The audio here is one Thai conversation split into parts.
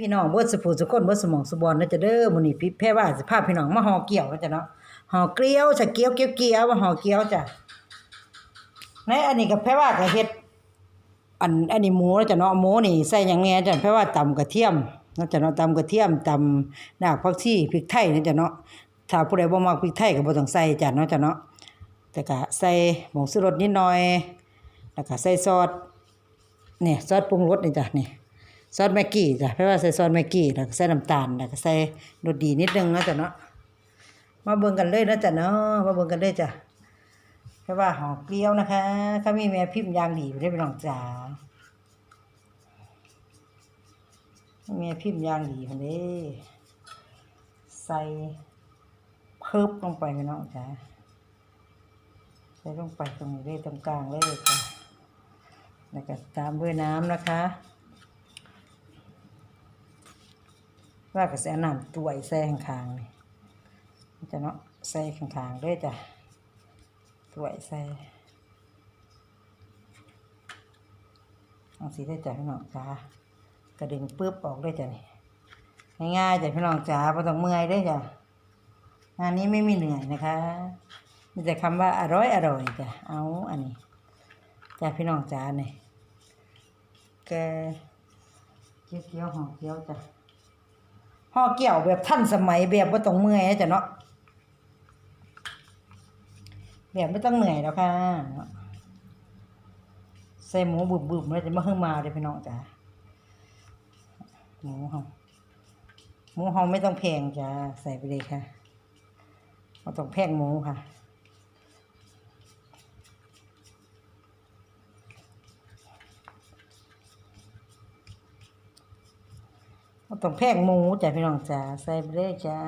พี่น้องเบิดสุภูสุคนเบิดสมองสุบอนนะจะเด้อมื้อนี้พี่แพ้ว่าสิพาพี่น้องมาห่อเกี่ยวนะจ้ะเนาะห่อเกลียวจะเกี๊ยวเกี๊ยวเกี๊ยวว่าห่อเกี๊ยวจ้ะในอันนี้ก็แพ้ว่าก็เฮ็ดอันอันนี้หมูนะจ้ะเนาะหมูนี่ใส่หยังแหน่จ้ะแพ้ว่าตำกระเทียมนะจ้ะเนาะตำกระเทียมตำราผักชีพริกไทยนะจ้ะเนาะถ้าผู้ใดบ่มักพริกไทยก็บ่ต้องใส่จ้ะเนาะจ้ะเนาะแต่ก็ใส่หมูสุรสนิดหน่อยแล้วก็ใส่ซอสเนี่ยซอสปรุงรสนี่จ้ะนี่ ซอสแม็กกี้จ้ะเพราะว่าใส่ซอสแม็กกี้แล้วก็ใส่น้ำตาลแล้วก็ใส่รสดีนิดนึงนะจ๊ะเนาะมาเบิ่งกันเลยนะจ๊ะเนาะมาเบิ่งกันเลยจ้ะเพราะว่าหอมเกลียวนะคะเขามีแม่พิมพ์ยางดีอยู่ได้พี่น้องจ๋าแม่พิมพ์ยางดีคนนี้ใส่เพิ่มลงไปน้องจ๋าใส่ลงไปตรงนี้เลยตรงกลางเลยจ้ะแล้วก็ตามด้วยน้ำนะคะ ว่าก็ใส่น้ำตวยใส่ข้างๆนี่จะเนาะใส่ข้างๆด้วยจ้ะตวยใส่เอาสีได้จ้ะพี่น้องจ้ากระด็นปึ๊บออกได้จ้ะนี่ง่ายๆจ้ะพี่น้องจ้าไม่ต้องเมื่อยได้จ้ะงานนี้ไม่มีเหนื่อยนะคะมีแต่คำว่าอร่อยอร่อยจ้ะเอาอันนี้จ้ะพี่น้องจ้าเนี่ยแกเกี๊ยวเกี๊ยวหอมเกี๊ยวจ้ะ ห่อเกี่ยวแบบท่านสมัยแบบว่าต้องเมื่อยนะจ้ะเนาะแบบไม่ต้องเหนื่อยแล้วค่ะใส่หมูบุบๆแล้วจะมาเพิ่งมาเลยพี่น้องจ้ะหมูหอมหมูหอมไม่ต้องแพงจ้ะใส่ไปเลยค่ะไม่ต้องแพงหมูค่ะ เราต้องแพงหมูจ้ะพี่น้องจ้าใส่ไปเลยจ้า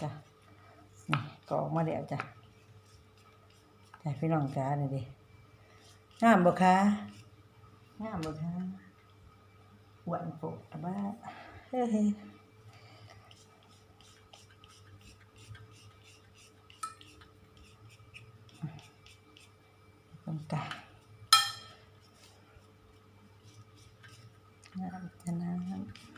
จ้ะนี่ก็ออกมาแล้วจ้ะจ้ะพี่น้องจ้านี่ดิงามบ่คะงามบ่คะหวานโปะตะบ้าเฮ้ยตรงกลาง น้ำจะน้ำ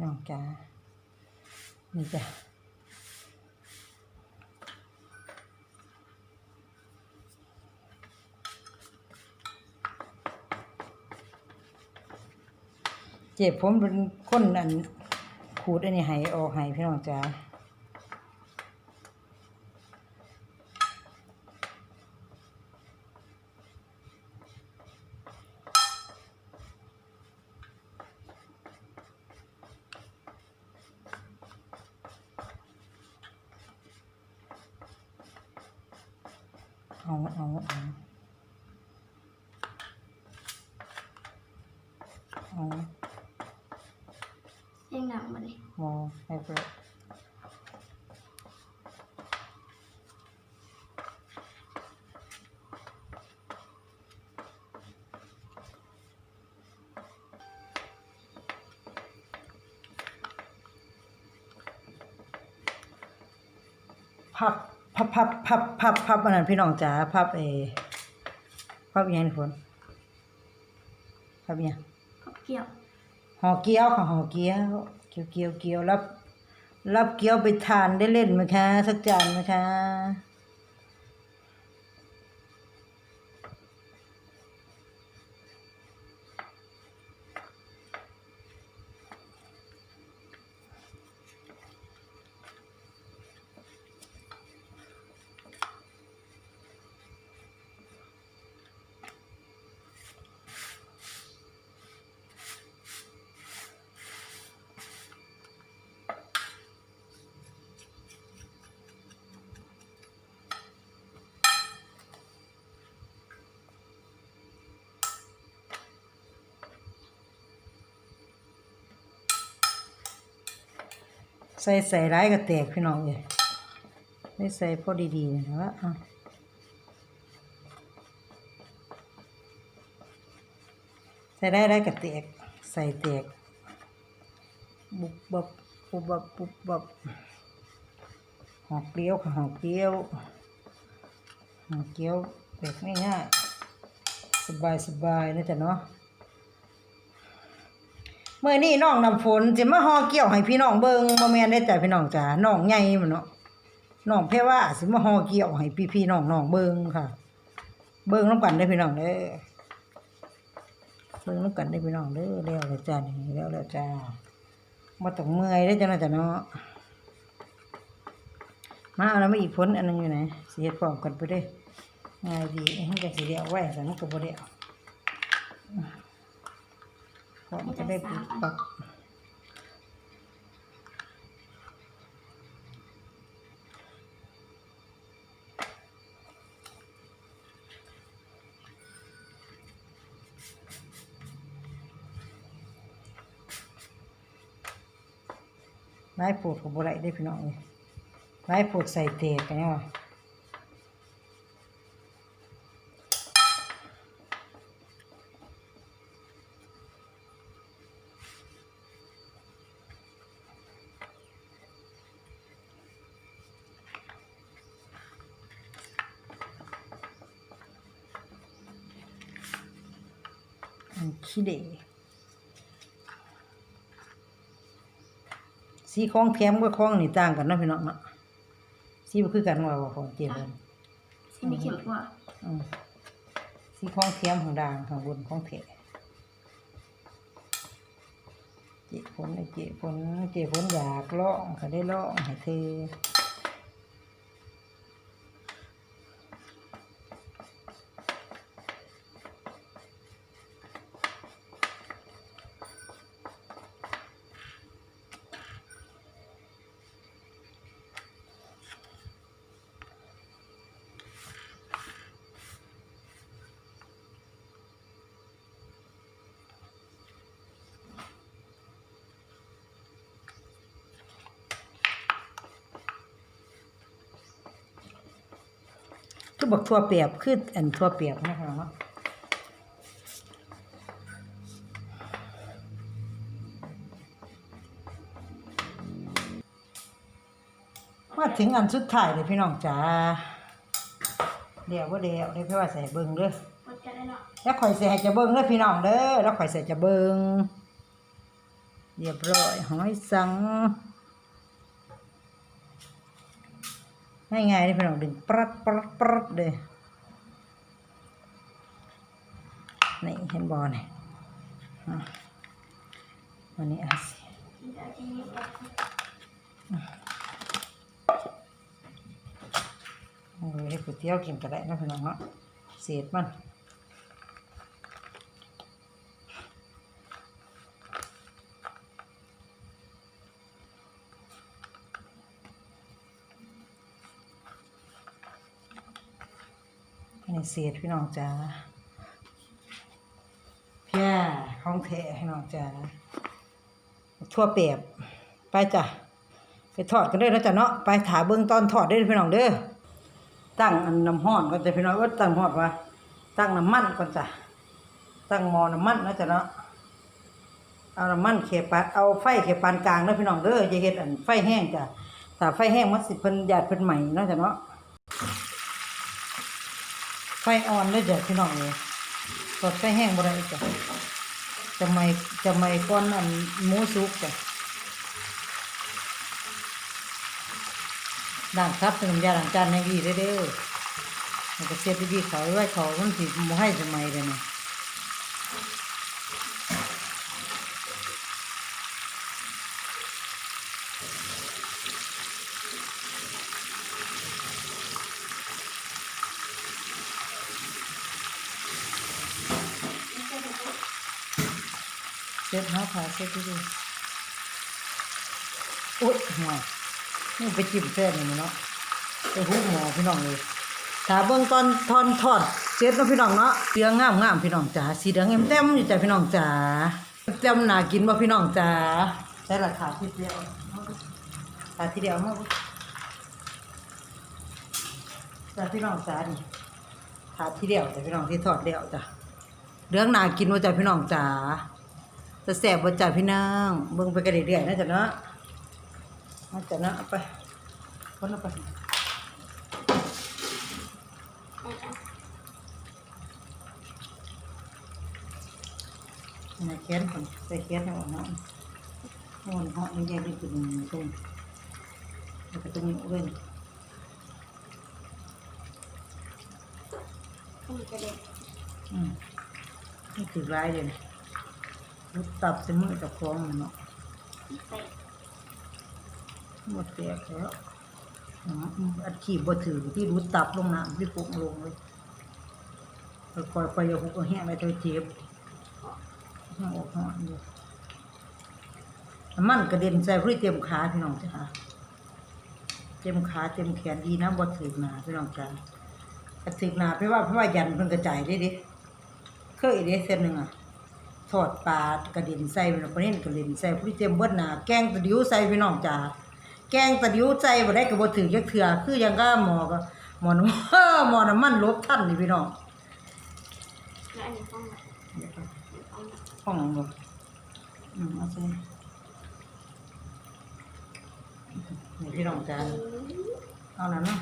น้องจ้านี่จ้ะ เจ็บผมเป็นคนอันขูดอันนี้ให้ออกให้พี่น้องจ้าเอาเอาเอาเอา มาเลยมองให้เปิดพับพับพับพับพับพับอันนั้นพี่น้องจ๋าพับเอพับอิหยังนี่ฝนพับอิหยังกับเกี่ยวห่อเกี๊ยวค่ะห่อเกี๊ยว เกี่ยวเกี่ยวเกี่ยวรับ รับเกี่ยวไปทานได้เล่นไหมคะ สักจานไหมคะ ใส่ใส่ร้ายก็แตกพี่น้องเลยไม่ใส่พอดีๆนะว่าอะใส่ได้ได้กับเตกใส่เตกบุบบับบุบบับบุบบับหอกเกลียวหอกเกลียวหอกเกลียวแบบง่ายๆสบายสบายๆนะจ๊ะเนาะ เมื่อนี้น้องน้ำฝนจะมาห่อเกี่ยวให้พี่น้องเบิงบ่แม่นได้จ้ะพี่น้องจ๋าน้องใหญ่มันเนาะน้องแพ่ว่าสิมาห่อเกี่ยวให้พี่ๆน้องๆเบิงค่ะ เบิงน้ำกันได้พี่น้องเด้อเบิงน้ำกันได้พี่น้องเด้อแล้วแล้วจ้านี่แล้วแล้วจ้าบ่ต้องเมื่อยได้จ้าเนาะจ้ะเนาะมาเอาแล้วมาอีกผลอันนึงอยู่ไหนเฮ็ดพร้อมกันไปเด้ง่ายดีมันจะสิเดียวไว้แต่มันก็บ่ได้เอา เพราะมันจะได้ปุ๊บปักไม้ปวดก็บ่ได้เด้พี่น้องเอ้ยไม้ปวดใส่เตะกันยังวะ ขี้เดสีของแถมกับของนี่ต่างกันเนาะพี่น้องเนาะสีบ่คือกันว่าว่าของเจ็บเลยสีไม่เขียวกว่าอืมสีของแถมของด่างของบนของเถะเจ็บผลไอ้เจ็บผลเจ็บผลอยากลองก็ได้ลองให้เธอ คือบักทั่วเปียบคืออันทั่วเปียบนะคะเนาะมาถึงอันสุดท้ายเลยพี่น้องจ๋าเดี๋ยวว่าเดี๋ยวได้พี่ว่าใส่เบิ่งเด้อแล้วข่อยใส่จะเบิ่งเด้อพี่น้องเด้อแล้วข่อยใส่จะเบิ่งเรียบร้อยหอยสังง่ายๆเลยพี่น้องดึงปรัดปรัดปรัด เลยนี่เห็นบอลนี่อะวันนี้อาสิ ที่จะที่นี่ก็ เอาไว้ให้ก๋วยเตี๋ยวกินก็ได้เนาะพี่น้องเนาะเศษมันอันนี้เศษพี่น้องจ๋าเพียของแท้พี่น้องจ๋าทั่วเปียบไปจ้ะไปทอดกันเด้อนะจ๊ะเนาะไปถาเบิ่งตอนทอดเด้พี่น้องเด้อตั้งอันน้ำห้อนก่อนจ้ะพี่น้องว่าตั้งห้อนว่าตั้งน้ำมันก่อนจ้ะตั้งหม้อน้ำมันนะจ๊ะเนาะเอาน้ำมันเขปานเอาไฟเขปานกลางเด้อพี่น้องเด้ออย่าเฮ็ดอันไฟแห้งจ้ะถ้าไฟแห้งมันสิเพิ่นญาติเพิ่นใหม่นะจ๊ะเนาะ ไฟอ่อนเด้อจ้ะพี่น้องเอ้ยสดไฟแห้งบ่ได้จ้ะจะไม่จะไม่ก้อนอันหมูสุกจ้ะด่างทับเป็นน้ำยาล้างจานให้ดีเด้อเด้อมันก็เสียบดีๆเขาไว้เขามันสิบ่ให้สมัยเลยนะ เสียบหาขาเสียบดีๆโอ๊ยห่วยนี่ไปจิ้มแซ่บนี่เนาะไปหุบหมอพี่น้องเลยถ้าเบิ่งตอนทอนทอดเสร็จเนาะพี่น้องเนาะเสียงงามงามพี่น้องจ๋าสีเหลืองเต็มอยู่จ้ะพี่น้องจ๋าเต็มหนากินบ่พี่น้องจ๋าใช้ราคาที่เดียวขาที่เดียวมาจ้ะพี่น้องจ๋านี่ขาที่เดียวจ้ะพี่น้องที่ทอดเดียวจ้ะเรื่องหนากินว่าจ้ะพี่น้องจ๋า จะแซ่บว่าจ้ะพี่น้องเบิ่งไปกันเรื่อยๆนะจ๊ะเนาะเอาจ้ะเนาะเอาไปคนเอาไปเอาจ้ะนะเขียนก่อนใส่เขียนให้ออกเนาะโอ้ยเหาะนี่แยกได้เป็นตรงแล้วก็ตรงนี้เว้นข้าวมันกระเด็นอืมนี่ถือร้ายเลยนะ รุดตับเสมอกับคล้องเนาะหมดแตกแล้วอัดขีบบถือที่รุดตับลงน้ำที่ปุกลงเลยคอยไปอย่าหุกแห้งไปเธอเจ็บห้องอกห้องอยู่มันกระเด็นใส่พื้นเต็มขาพี่น้องจ้าเต็มขาเต็มแขนดีนะบ่ถือหนาพี่น้องจ้ากระถือหนาเพราะว่าเพราะว่ายันเพิ่นกระจายได้ดิเคยเด้เส้นหนึ่งอะ ทอดปลากระเด็นใส่พี่น้องประเด็นกระเด็นใส่ผู้ที่เต็มเบิดหนาแกงตะดิวใส่พี่น้องจ้าแกงตะดิวใส่บ่ได้ก็บ่ถึงจักเทื่อคือหยังก็หมอก็หมอน้ำหมอน้ำมันลบทันนี่พี่น้องแล้วอันนี้ข้าวมันข้าวมันห้องบ่อืมเอาใส่นี่พี่น้องจ้าเอานั่นเนาะ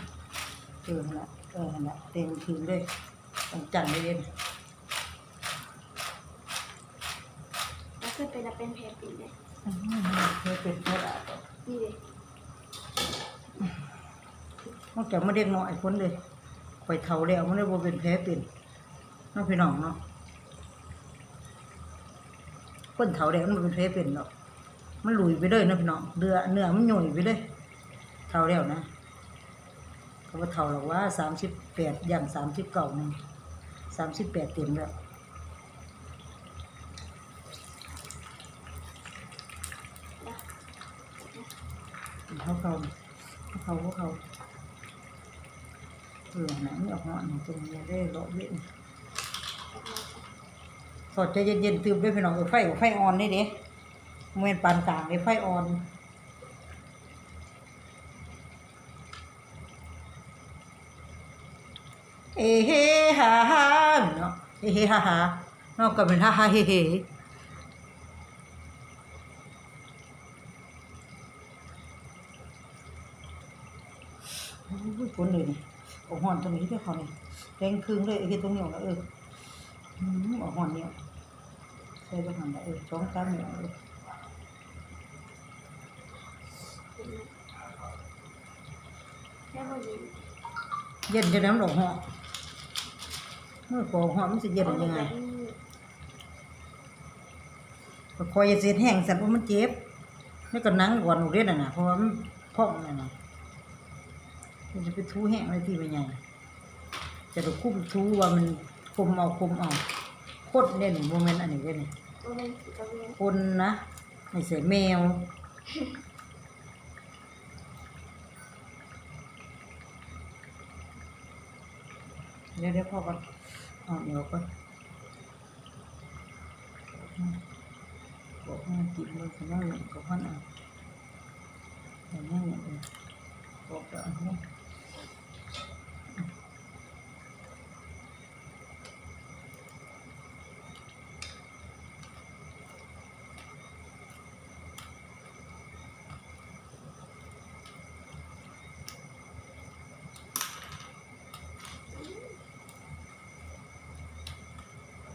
เออนั่นแหละเออนั่นแหละเต็มคืนเลยต้องจังได้เด่น แล้ว ขึ้นไปแล้วเป็นแผลปิดเลยอื้อหือเคยเป็นเพื่อนอะนี่เลยนอกจากมาเด็กน้อยคนเลยไปเท่าแล้วมันได้บ่เป็นแผลเป็นเน้องพี่น้องเนาะคนเท่าแล้วมันบ่เป็นแผลเป็นหรอกมันหลุยไปเลยเนาะพี่น้องเนื้อเนื้อมันหย่อยไปเลยเท่าแล้วนะเขาว่าเท่าหรอกว่าสามสิบแปดอย่างสามสิบเก้านึงสามสิบแปดเต็มแล้ว เขาเขาเขาเขาเขาเออหนังออกมาหนังตรงนี้ได้เลาะเว้นสอดใจเย็นๆตื่มด้วยพี่น้องเออไฟไฟอ่อนนี่เด้เมนปานกลางเลยไฟอ่อนเอเฮฮาฮาเนาะเอเฮฮาฮานอกก็เป็นฮาฮาเฮเฮ โอ้นเลยนี่ออกหอนตรงนี้ด้วยเขานี่แดงครึ่งเลยไอ้ที่ตรงนี้ออกแล้วเออออกหอนเนี่ยใส่ไปหันละเออสองสามเนี่ยเออแค่พอดีเย็นจะน้ำดอกหอเมื่อก่อหอมันจะเย็นยังไงคอยจะเสียแห้งสัตว์ว่ามันเจ็บนี่ก็นั่งก่อนหนูเรียนน่ะนะเพราะว่ามันพองน่ะนะ มันจะไปทูแห้งอะไรที่เป็นไงจะไปคุ้มทูว่ามันคุมเอาคุมเอาโคตรเนี่ยนี่โมเมนต์อันนี้เด้นี่โอ้เป็นสีกระเวียนคนนะไม่ใส่แมวเดี๋ยวเดี๋ยวพ่อก่อนเอาเดี๋ยวก่อนบอกให้กินมันจะนั่งอย่างกับพันอะอย่างนี้อย่างนี้บอกจะเอาใ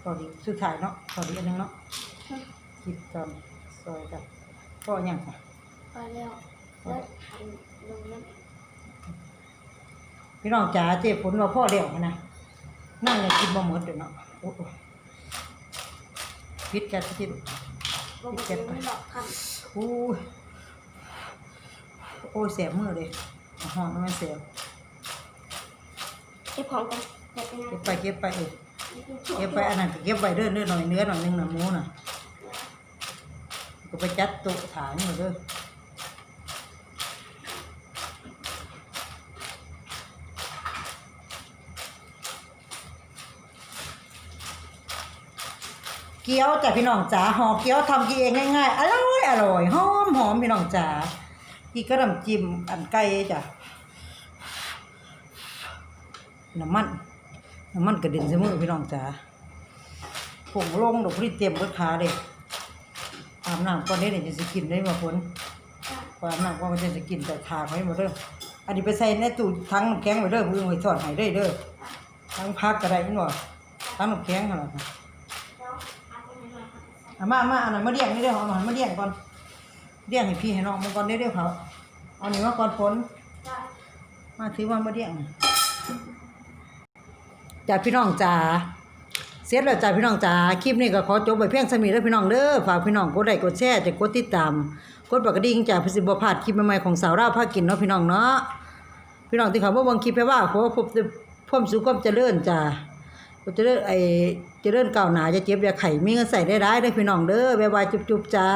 ห้พอดีสุดท้ายเนาะพอดีอันหนึงเนาะคิดตอนซอยกันก็ยังค่ะพอแล้วแล้วหันลงนั่นพี่น้องจ๋าเจ็บฝนว่าพ่อเดียวนะนั่งเนี่ยกินบ่หมดเดี๋ยวเนาะโอ้โหพิษแกที่ลงไปไม่หลอกคโอ้ยโอ้ยแสบมือเลยเอาหอมมันแสบำเก็บของกันเก็บไปงาเก็นบไปเก็บไปเออ เก็บไปอันนั้นก็เก็บไปเด้อยเด้อหน่อยเนื้อหน่อยหนึงหน่ะหมูหน่ะก็ไปจัดโต๊ะถางมาเด้อเกี๊ยวจ้ะพี่น้องจ๋าห่อเกี๊ยวทำกินเองง่ายๆอร่อยอร่อยหอมหอมพี่น้องจ๋าอีกก็น้ำจิ้มอันไก่จ้ะน้ำมัน มันกระเด็นใส่มือพี่น้องจ๋าผงลงดอกพริเต็มเบิดขาเด้อาบน้ำก่อนนี้เดี๋ยวจะสกินได้บ่ฝนจ้ะพออาบน้ำก่อนมันจะสกินแต่ทาไว้หมดเด้ออันนี้ไปใส่ในตู้ทั้งน้ำแข็งไว้เด้อมื้อไว้ทอดให้ได้เด้อทั้งพักก็ไดนี่บ่ทั้งน้ำแข็งหั่นล่ะค่ะแล้วอาจจะไม่เลยค่ะเอามามาอันนั้นมาเลี้ยงนี่เด้อเอามามาเลี้ยงก่อนเลี้ยงให้พี่ให้น้องมาก่อนได้เด้อเขาเอาหนี่มาก่อนฝนจ้ะมาถือว่ามาเลี้ยง จ้าพี่น้องจ๋าเสร็จแล้วจ้าพี่น้องจ๋าคลิปนี้ก็ขอจบไปเพียงเท่านี้เด้อพี่น้องเด้อฝากพี่น้องกดไลค์กดแชร์จะกดติดตาม กดปากกระดิ่งจ้าเพื่สิบพลาดคลิปใหม่ๆของสาวราวพากินเนาะพี่น้องเนาะพี่น้องที่เขาบ่เบิ่งคลิปไปว่าขอพบแต่ความสุขความเจริญจ้าเจริญไอ้เจริญก้าหนาจะเจ็บอย่าไข้มีเงินใส่ได้ได้เด้พี่น้องเด้อบ๊ายบายจุ๊บๆจ้า